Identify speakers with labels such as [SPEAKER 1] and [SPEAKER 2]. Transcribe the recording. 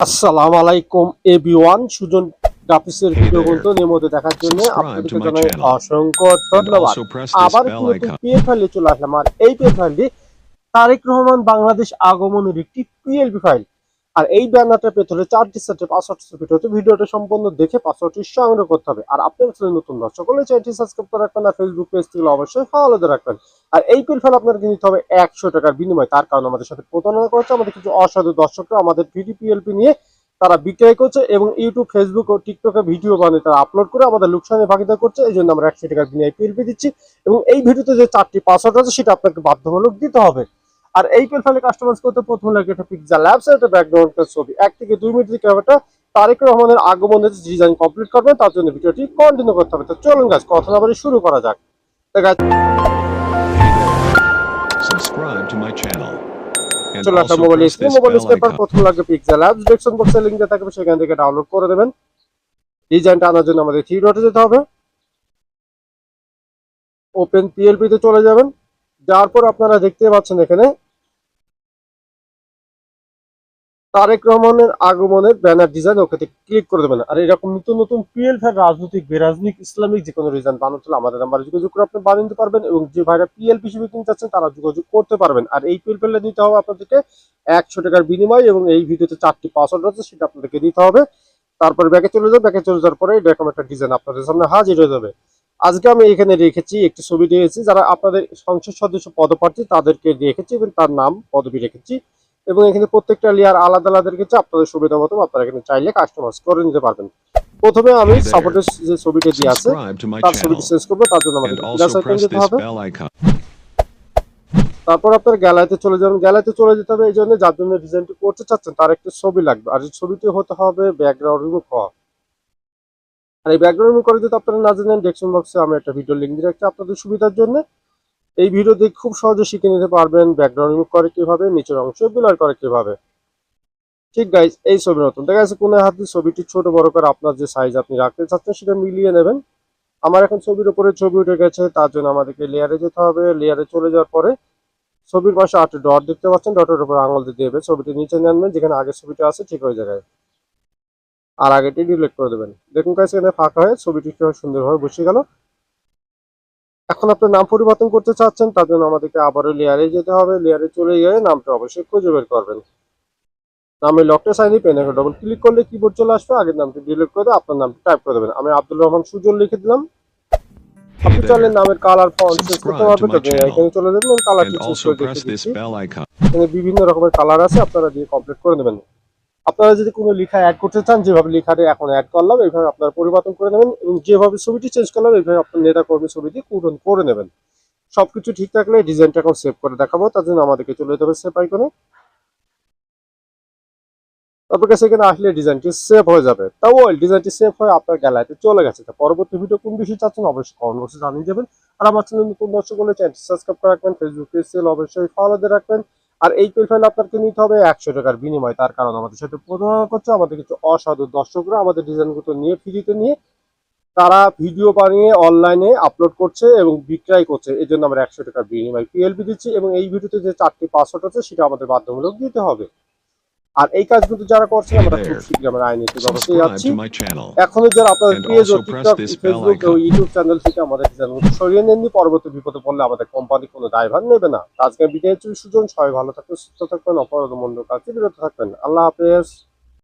[SPEAKER 1] আসসালামু আলাইকুম এভরিওয়ান। সুজন গ্রাফিক্সের ভিডিও বলতো নিয়মিত দেখার জন্য আপনাদেরকে জানাই. অসংখ্য ধন্যবাদ। আবার কিন্তু ফাইলে চলে আসলাম। আর এই পিএল ফাইলটি তারেক রহমান বাংলাদেশ আগমনের একটি পিএলপি ফাইল আর এই ব্যানারটা পেতে হলে চারটি সেটে পাসওয়ার্ড পেতে হতে ভিডিওটা সম্পূর্ণ দেখে পাসওয়ার্ডটি সংগ্রহ করতে হবে। আর আপনার চ্যানেল নতুন দর্শক হলে চ্যানেলটি সাবস্ক্রাইব করে রাখবেন আর ফেসবুক পেজ থেকে অবশ্যই ফলো রাখবেন। আর এই পিএল ফাইল আপনাকে নিতে হবে একশো টাকার বিনিময়। তার কারণ আমাদের সাথে প্রতারণা করছে, আমাদের কিছু অসাধু দর্শকরা, আমাদের ভিডি পিএলপি নিয়ে তারা বিক্রয় করছে এবং ইউটিউব ফেসবুক ও টিকটকে ভিডিও বানিয়ে তারা আপলোড করে আমাদের লোকসানে ভাগিদার করছে। এই জন্য আমরা একশো টাকার বিনিময় পিএলপি দিচ্ছি এবং এই ভিডিওতে যে চারটি পাসওয়ার্ড আছে সেটা আপনাকে বাধ্যমূলক দিতে হবে। আর এই পেল ফাইলে কাস্টমাইজ করতে প্রথম লাগে একটা পিকচার ল্যাবস একটা ব্যাকগ্রাউন্ড ছবি। এক থেকে দুই মিনিট ক্যামেরাটা তারেক রহমানের আগমনের ডিজাইন কমপ্লিট করবেন তার জন্য ভিডিওটি কন্টিনিউ করতে হবে। তো চলুন গাছ কথা না বলে শুরু করা যাক। guys,
[SPEAKER 2] Subscribe to my channel.
[SPEAKER 1] চলে আসলাম মোবাইল স্ক্রিন মোবাইল স্ক্রিন প্রথম লাগবে পিক্সেল অ্যাপস ডেসক্রিপশন বক্সে লিংক দেওয়া থাকবে সেখান থেকে ডাউনলোড করে দেবেন। ডিজাইনটা আনার জন্য আমাদের থ্রি ডটে যেতে হবে। ওপেন পিএলপি তে চলে যাবেন। যাওয়ার পর আপনারা দেখতে পাচ্ছেন এখানে তারেক রহমানের আগমনের ব্যানার ডিজাইন ওকে ক্লিক করে দেবেন। আর এরকম নতুন নতুন পিএল ফের রাজনৈতিক, বেরাজনিক, ইসলামিক যে কোনো ডিজাইন বানাতে আমাদের নাম্বারে যোগাযোগ করে আপনি বানিয়ে নিতে পারবেন এবং যে ভাইরা পিএল হিসেবে কিনতে চাচ্ছেন, তারা যোগাযোগ করতে পারবেন। আর এই পিএল ফেলে দিতে হবে আপনাদেরকে একশো টাকার বিনিময় এবং এই ভিডিওতে চারটি পাসওয়ার্ড আছে সেটা আপনাদেরকে দিতে হবে। তারপর ব্যাকে চলে যাবে ব্যাকে চলে যাওয়ার পরে এরকম একটা ডিজাইন আপনাদের সামনে হাজির হয়ে যাবে। আজকে আমি এখানে রেখেছি একটি ছবি দিয়েছি, যারা আপনাদের সংসদ সদস্য পদপ্রার্থী, তাদেরকে রেখেছি এবং তার নাম, পদবি রেখেছি। এবং এখানে প্রত্যেকটা লেয়ার আলাদা আলাদা রেখেছি আপনাদের সুবিধা মতো আপনারা এখানে চাইলে কাস্টমাইজ করে নিতে পারবেন। প্রথমে আমি. সাপোর্টের যে ছবিটা দিয়ে আছে তার. ছবিটি চেঞ্জ করব তার জন্য আমাদের প্লাস আইকন যেতে হবে। তারপর আপনার গ্যালারিতে চলে যাবেন গ্যালারিতে চলে যেতে হবে এই জন্য যার জন্য ডিজাইনটি করতে চাচ্ছেন তার একটি ছবি লাগবে। আর ছবিটি হতে হবে ব্যাকগ্রাউন্ড রিমুভ হওয়া আর এই ব্যাকগ্রাউন্ড রিমুভ করে যদি আপনারা না জানেন ডেসক্রিপশন বক্সে আমি একটা ভিডিও লিঙ্ক দিয়ে রাখছি আপনাদের সুবিধার জন্য। এই ভিডিও দেখে খুব সহজে শিখে নিতে পারবেন ব্যাকগ্রাউন্ড রিমুভ করে কীভাবে, নিচের অংশ ব্লার করে কীভাবে। ঠিক গাইজ এই ছবি নতুন। দেখা যাচ্ছে কোনো হাতে ছবিটি ছোট, বড় করে আপনার যে সাইজ আপনি রাখতে চাচ্ছেন সেটা মিলিয়ে নেবেন। আমার এখন ছবির উপরে ছবি উঠে গেছে, তার জন্য আমাদেরকে লেয়ারে যেতে হবে। লেয়ারে চলে যাওয়ার পরে ছবির পাশে আটটি ডট দেখতে পাচ্ছেন। ডটের উপর আঙুল দিয়ে দেবে ছবিটি নিচে নিয়ে আনবেন যেখানে আগের ছবিটা আছে ঠিক ওই জায়গায়। আর আগেটি ডিলিট করে দেবেন। দেখুন কাছে এখানে ফাঁকা হয়ে ছবিটি সুন্দরভাবে বসে গেল। এখন আপনার নাম পরিবর্তন করতে চাচ্ছেন তার জন্য আমাদেরকে আবারও লেয়ারে যেতে হবে। লেয়ারে চলে গিয়ে নামটা অবশ্যই খুঁজে বের করবেন। নামে লকটা সাইনি পেন এখন ডবল ক্লিক করলে কিবোর্ড চলে আসবে। আগের নামটি ডিলিট করে আপনার নামটি টাইপ করে দেবেন। আমি আব্দুল রহমান সুজন লিখে দিলাম। আপনি চাইলে নামের কালার ফন্ট চেঞ্জ করতে পারবেন। তবে এখানে চলে যাবেন কালারটি চেঞ্জ করে দেখে
[SPEAKER 2] this
[SPEAKER 1] দিচ্ছি।
[SPEAKER 2] bell icon.
[SPEAKER 1] এখানে বিভিন্ন রকমের কালার আছে আপনারা দিয়ে কমপ্লিট করে নেবেন। আপনারা যদি কোনো লেখা অ্যাড করতে চান, যেভাবে লেখাটা এখন অ্যাড করলাম এইভাবে আপনারা পরিবর্তন করে নেবেন এবং যেভাবে ছবিটি চেঞ্জ করলাম এইভাবে আপনার নেতা কর্মী ছবিটি পূরণ করে নেবেন। সবকিছু ঠিক থাকলে ডিজাইনটা এখন সেভ করে দেখাবো, তার জন্য আমাদেরকে চলে যেতে হবে সেভ আইকনে তারপর কাছে এখানে আসলে ডিজাইনটি সেভ হয়ে যাবে। তাও ওই ডিজাইনটি সেভ হয়ে আপনার গ্যালারিতে চলে গেছে। তা পরবর্তী ভিডিও কোন বিষয়ে চাচ্ছেন, অবশ্যই কমেন্ট বক্সে জানিয়ে দেবেন আর আমার চ্যানেল নতুন দর্শক হলে চ্যানেলটি সাবস্ক্রাইব করে রাখবেন ফেসবুক পেজ অবশ্যই ফলো দিয়ে রাখবেন। আর এই কৈফল আপনাকে নিতে হবে একশো টাকার বিনিময়। তার কারণ আমাদের সাথে প্রতারণা করছে, আমাদের কিছু অসাধু দর্শকরা আমাদের ডিজাইনগুলো নিয়ে ফ্রিতে নিয়ে তারা ভিডিও বানিয়ে অনলাইনে আপলোড করছে এবং বিক্রয় করছে। এই জন্য আমরা একশো টাকার বিনিময় পিএলপি দিচ্ছি এবং এই ভিডিওতে যে চারটি পাসওয়ার্ড আছে সেটা আমাদের বাধ্যমূলক দিতে হবে। আর এই কাজগুলো যারা করছে আমরা খুব শীঘ্রই আমরা আইনগত
[SPEAKER 2] ব্যবস্থা
[SPEAKER 1] যাচ্ছি. এখনও যারা আপনাদের পেজ ও টিকটক ফেসবুক ও ইউটিউব চ্যানেল থেকে আমাদের চ্যানেল সরিয়ে নেননি। পরবর্তী বিপদে পড়লে আমাদের কোম্পানি কোনো দায়ভার নেবে না। আজকে বিদায় চুরি সুজন সবাই ভালো থাকবেন সুস্থ থাকবেন অপরাধ মন্দ কাছে বিরত থাকবেন। আল্লাহ হাফেজ।